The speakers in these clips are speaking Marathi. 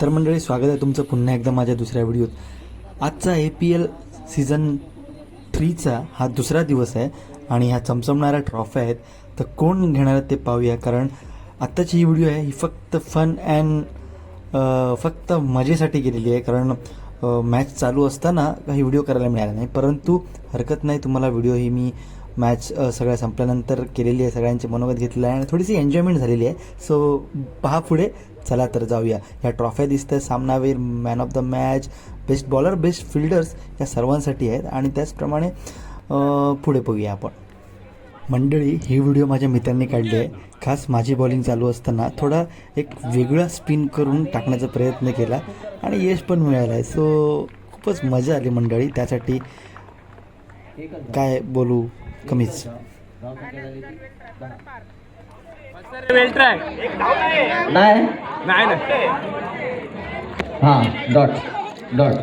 तर मंडळी स्वागत आहे तुमचं पुन्हा एकदा माझ्या दुसऱ्या व्हिडिओत. आजचा ए पी एल सीझन थ्रीचा हा दुसरा दिवस आहे आणि ह्या चमचमणाऱ्या ट्रॉफ्या आहेत तर कोण घेणार ते पाहूया कारण आत्ताची ही व्हिडिओ आहे ही फक्त फन अँड फक्त मजेसाठी केलेली आहे कारण मॅच चालू असताना काही व्हिडिओ करायला मिळाला नाही. परंतु हरकत नाही तुम्हाला व्हिडिओ ही मी मॅच सगळ्या संपल्यानंतर केलेली आहे सगळ्यांचे मनोगत घेतलं आहे आणि थोडीशी एन्जॉयमेंट झालेली आहे. सो पहा पुढे. चला तर जाऊया. ह्या ट्रॉफ्या दिसतं सामनावीर man of the match best bowler best fielders या सर्वांसाठी आहेत. आणि त्याचप्रमाणे पुढे बघूया आपण. मंडळी ही व्हिडिओ माझ्या मित्रांनी काढली आहे. खास माझी बॉलिंग चालू असताना थोडा एक वेगळा स्पिन करून टाकण्याचा प्रयत्न केला आणि यश पण मिळालं आहे सो खूपच मजा आली मंडळी. त्यासाठी काय बोलू? कमीच. नाही. नाही हां डॉट डॉट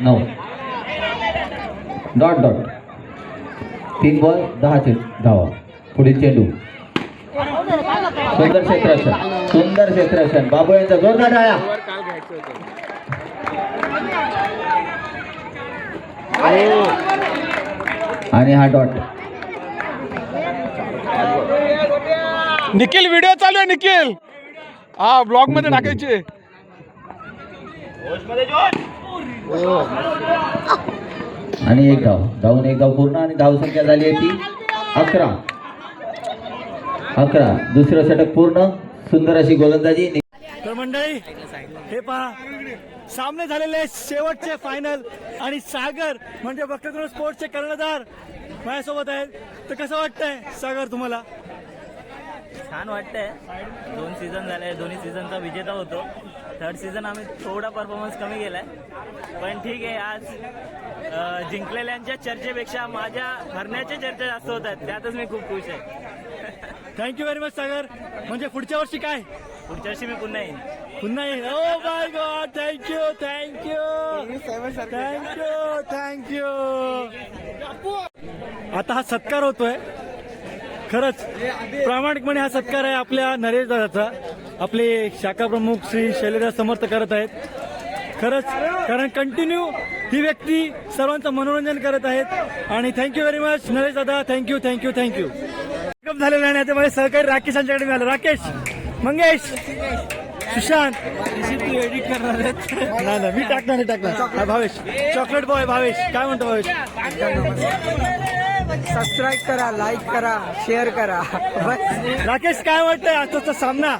नऊ डॉट डॉट तीन बॉल दहा चे धावा. पुढील चेंडू. सुंदर क्षेत्ररक्षण सुंदर क्षेत्ररक्षण. बाबू यांचा जोरदार होतं आणि हा डॉट निखिल व्हिडिओ चालू आहे निखिल. हा ब्लॉगमध्ये टाकायचे. आणि एक धाव. धावून एक धाव पूर्ण आणि धाव संख्या झाली आहे ती अकरा. अकरा. दुसरं षटक पूर्ण. सुंदर अशी गोलंदाजी. तर मंडळी हे पहा. सामने झालेले शेवटचे फायनल आणि सागर म्हणजे बघतो स्पोर्ट्सचे कर्णधार माझ्यासोबत आहेत. तर कसं वाटतंय सागर तुम्हाला? छान वाटतंय. दोन सीझन झाले दोन्ही सीझनचा विजेता होतो. थर्ड सीझन आम्ही थोडा परफॉर्मन्स कमी केलाय. पण ठीक आहे आज जिंकलेल्यांच्या चर्चेपेक्षा माझ्या हरण्याच्या चर्चा जास्त होत आहेत. त्यातच मी खूप खुश आहे. Thank you very much Sagar. म्हणजे पुढच्या वर्षी काय? पुढच्या वर्षी मी पुन्हा येईन. पुन्हा येईल ओ my God thank you thank you thank you thank you आता हा सत्कार होतोय. खरंच प्रामाणिकपणे हा सत्कार आहे आपल्या नरेश दादाचा. आपले शाखा प्रमुख श्री शैलेदास समर्थ करत आहेत. खरंच कारण कंटिन्यू ही व्यक्ती सर्वांचं मनोरंजन करत आहेत. आणि थँक्यू व्हेरी मच नरेश दादा. थँक्यू थँक्यू थँक्यू पिकअप झालेलं आहे आता माझे सहकारी राकेश यांच्याकडे मिळालं. राकेश मंगेश सुशांत. एडिट करणार नाही नाही मी टाकणार नाही टाकणार. भावेश. Chocolate boy Bhavesh. काय म्हणतो भावेश? सबस्क्राईब करा लाईक करा शेअर करा. बस. राकेश काय वाटतंय आजचा सामना?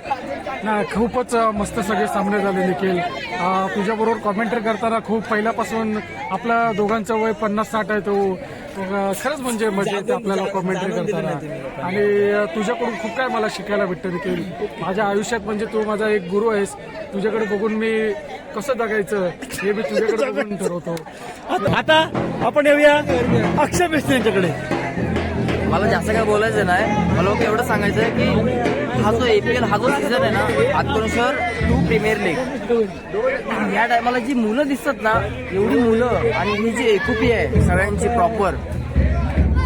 ना खूपच मस्त सगळे सामने झाले निखिल. अ, तुझ्याबरोबर कॉमेंट्री करताना खूप पहिल्यापासून आपल्या दोघांचं वय पन्नास साठ आहे तो. खरंच म्हणजे मजा येते आपल्याला कॉमेंट्री करताना. आणि तुझ्याकडून खूप काय मला शिकायला भेटतं निखिल माझ्या आयुष्यात म्हणजे तू माझा एक गुरु आहेस. तुझ्याकडे बघून मी कसं जगायचं हे मी तुझ्याकडे बघून ठरवतो. आता- आता आपण येऊया अक्षय बेस्ते यांच्याकडे. मला जास्त काय बोलायचं नाही. मला फक्त एवढं सांगायचं आहे की हा जो एपीएल हा जो सीझन आहे ना आत्मनुसार टू प्रीमियर लीग या टायमाला जी मुलं दिसतात ना एवढी मुलं आणि ही जी एकुपी आहे सगळ्यांची प्रॉपर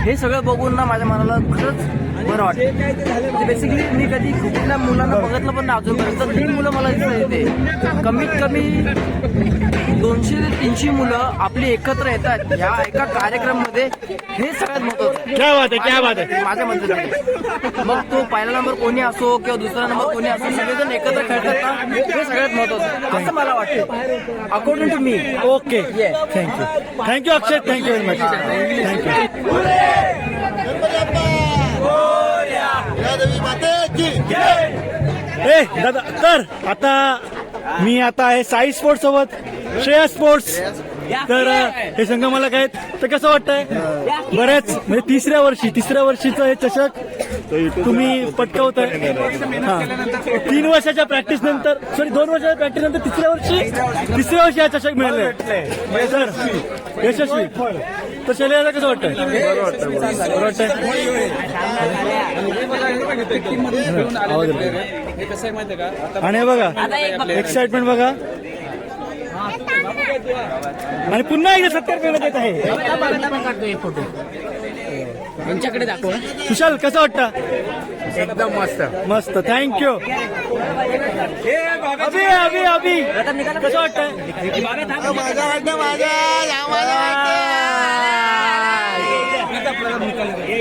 हे सगळं बघून ना माझ्या मनाला खरंच बरं वाटतं. म्हणजे बेसिकली मी कधी कुठल्या मुलांना बघितलं पण ना अजूनपर्यंत. ही मुलं मला दिसत येते. कमीत कमी दोनशे ते तीनशे मुलं आपली एकत्र येतात. या एका कार्यक्रममध्ये हे सगळ्यात महत्वाचं क्या बात आहे क्या बात आहे. माझ्या मते मग तो पहिला नंबर कोणी असो किंवा दुसरा नंबर कोणी असो सगळेजण एकत्र खेळतात ना हे सगळ्यात महत्वाचं आहे. असं मला वाटतं. According to me okay thank you thank you Akshay thank you very much thank you ए दादा तर आता मी आता आहे साई स्पोर्ट्स सोबत. श्रेया स्पोर्ट्स. तर हे संघ मला काय तर कसं वाटतंय? बऱ्याच म्हणजे तिसऱ्या वर्षी तिसऱ्या वर्षीचं हे चषक तुम्ही पटकावताय. हा. तीन वर्षाच्या प्रॅक्टिस नंतर सॉरी दोन वर्षाच्या प्रॅक्टिस नंतर तिसऱ्या वर्षी तिसऱ्या वर्षी हा चषक मिळालाय. तर यशस्वी. तर शैलेला कसं वाटतंय? बरं वाटतंय. आणि हे बघा एक्साइटमेंट बघा. आणि पुन्हा एकदा सत्कार करण्यात येत आहे. यांच्याकडे दाखव. कुशल कसं वाटतं? एकदम मस्त. मस्त. Thank you Abhi Abhi Abhi. कसं वाटतं?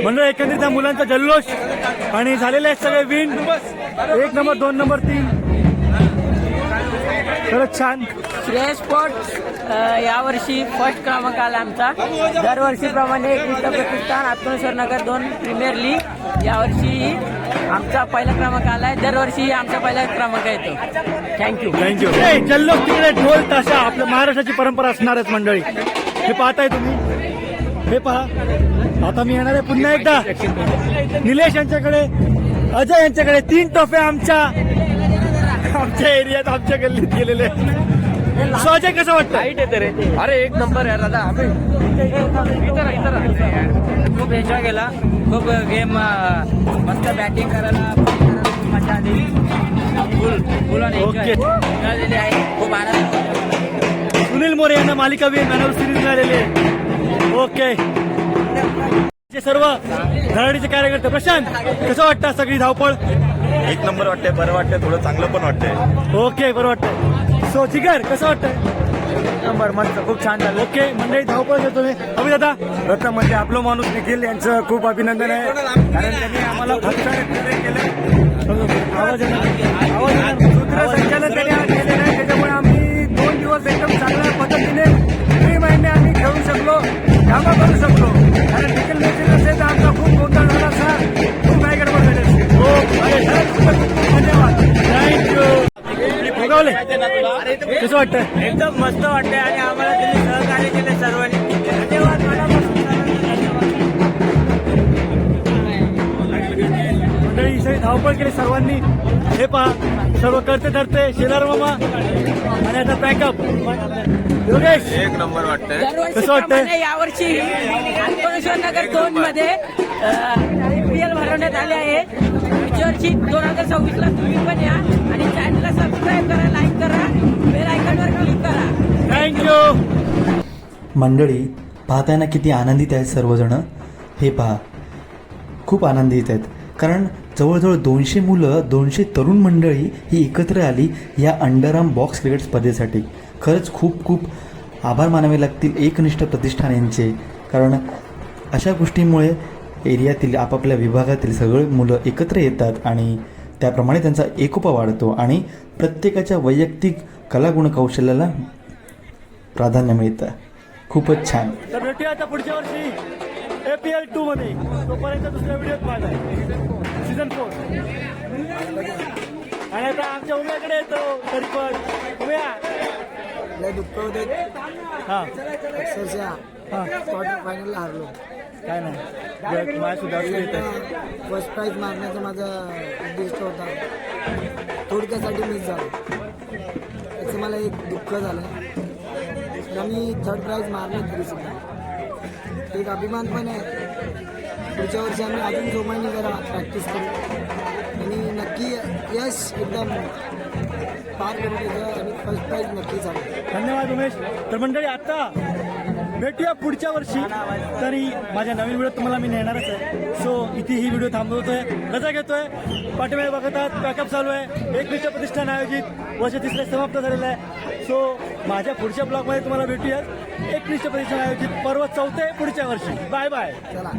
म्हणजे एकंदरीत त्या मुलांचा जल्लोष आणि झालेले आहेत सगळे विन एक नंबर दोन नंबर तीन. खरंच छान. श्रेयस स्पोर्ट्स यावर्षी फर्स्ट क्रमांक आला आमचा. दरवर्षीप्रमाणे प्रतिष्ठान आत्मेश्वर नगर दोन प्रीमियर लीग यावर्षी आमचा पहिला क्रमांक आलाय. दरवर्षी आमचा पहिला क्रमांक येतो. थँक्यू थँक्यू जल्लोष तिकडे ढोल ताशा आपल्या महाराष्ट्राची परंपरा असणारच मंडळी. हे पाहताय तुम्ही? हे पहा. आता मी येणार आहे पुन्हा एकदा. निलेश यांच्याकडे अजय यांच्याकडे तीन टोफे आमच्या आमच्या एरियात आमच्या गल्लीत गेलेले आहेत. सो अजय कसं वाटतं अरे एक नंबर आहे दादा. आम्ही खूप एन्जॉय केला. खूप गेम मस्त बॅटिंग करायला खूप मजा आली. फुल फुल आणि. मिळालेली आहे. खूप आनंद. सुनील मोरे यांना मालिका वीर मॅन ऑफ सिरीज मिळालेले ओके जे सर्व धडाडीचे कार्यकर्ते. प्रशांत कसं वाटतं सगळी धावपळ? एक नंबर वाटतंय बरं वाटतंय थोडं चांगलं पण वाटतंय. ओके बरं वाटतं सो जिगर कसं वाटतंय? नंबर मस्त खूप छान झालं. ओके मंडळी धावपळ घेतो मी. अभि दादा प्रथम म्हणजे आपलं माणूस निखिल यांचं खूप अभिनंदन आहे. कारण त्यांनी आम्हाला खूप सारे केले आवाज भोगावले कसं वाटतं एकदम मस्त वाटते आणि आम्हाला तुम्ही सहकार्य केले सर्वांनी. धन्यवाद मनापासून सर्वांचे धन्यवाद मंडळी सगळी धावपळ केली सर्वांनी. हे पहा सर्व करते धरते शेलार मामा. आणि आता पॅकअप योगेश. एक नंबर वाटतंय. कसं वाटतंय? यावर्षी आत्मेश्वर नगर दोन मध्ये आयपीएल भरवण्यात आले आहे. पुढच्या वर्षी दोन हजार सव्वीस ला तुम्ही पण या. सबस्क्राईब करा लाईक करा बेल आयकॉनवर क्लिक करा. थँक्यू मंडळी पाहताय ना किती आनंदित आहेत सर्वजण. हे पहा खूप आनंदित आहेत. कारण जवळजवळ दोनशे मुलं दोनशे तरुण मंडळी ही एकत्र आली या अंडरआर्म बॉक्स क्रिकेट स्पर्धेसाठी. खरंच खूप खूप आभार मानावे लागतील एकनिष्ठ प्रतिष्ठान यांचे. कारण अशा गोष्टींमुळे एरियातील आपापल्या विभागातील सगळे मुलं एकत्र येतात आणि त्याप्रमाणे त्यांचा एकोपा वाढतो आणि प्रत्येकाच्या वैयक्तिक कलागुण कौशल्याला प्राधान्य मिळतं. खूपच छान. तर भेटूया आता पुढच्या वर्षी एपीएल टू मध्ये. तोपर्यंत दुसऱ्या व्हिडिओत माझा सीझन फोर आणि आता आमच्या उम्याकडे येतो. तरी पण उम्या लय दुःख होते हा. अक्षरशः. हा. क्वार्टर फायनलला हारलो. काय नाही. माझ्या सुद्धा असं येतं फर्स्ट प्राईज मारण्याचा माझा उद्दिष्ट होता. थोडक्यासाठी मिस झालं. त्याचं मला एक दुःख झालं. तर आम्ही थर्ड प्राईज मारलं तरी सुद्धा. एक अभिमान पण आहे. पुढच्या वर्षी आम्ही अजून जोमाने जरा प्रॅक्टिस करू. आणि नक्की यश एकदम पार करू त्याचं आणि फर्स्ट प्राईज नक्कीच आलं धन्यवाद उमेश. तर मंडळी आता भेटूया पुढच्या वर्षी. तरी माझ्या नवीन व्हिडिओ तुम्हाला मी नेणारच आहे. सो इथे ही व्हिडिओ थांबवतोय. रजा घेतोय. पाठीमागे बघत पॅकअप चालू आहे. एक निष्ठ प्रतिष्ठान आयोजित. वर्ष तिसरे समाप्त झालेलं आहे. सो माझ्या पुढच्या ब्लॉगमध्ये तुम्हाला भेटूया एक निष्ठ प्रतिष्ठान आयोजित. पर्व चौथे पुढच्या वर्षी. बाय बाय चला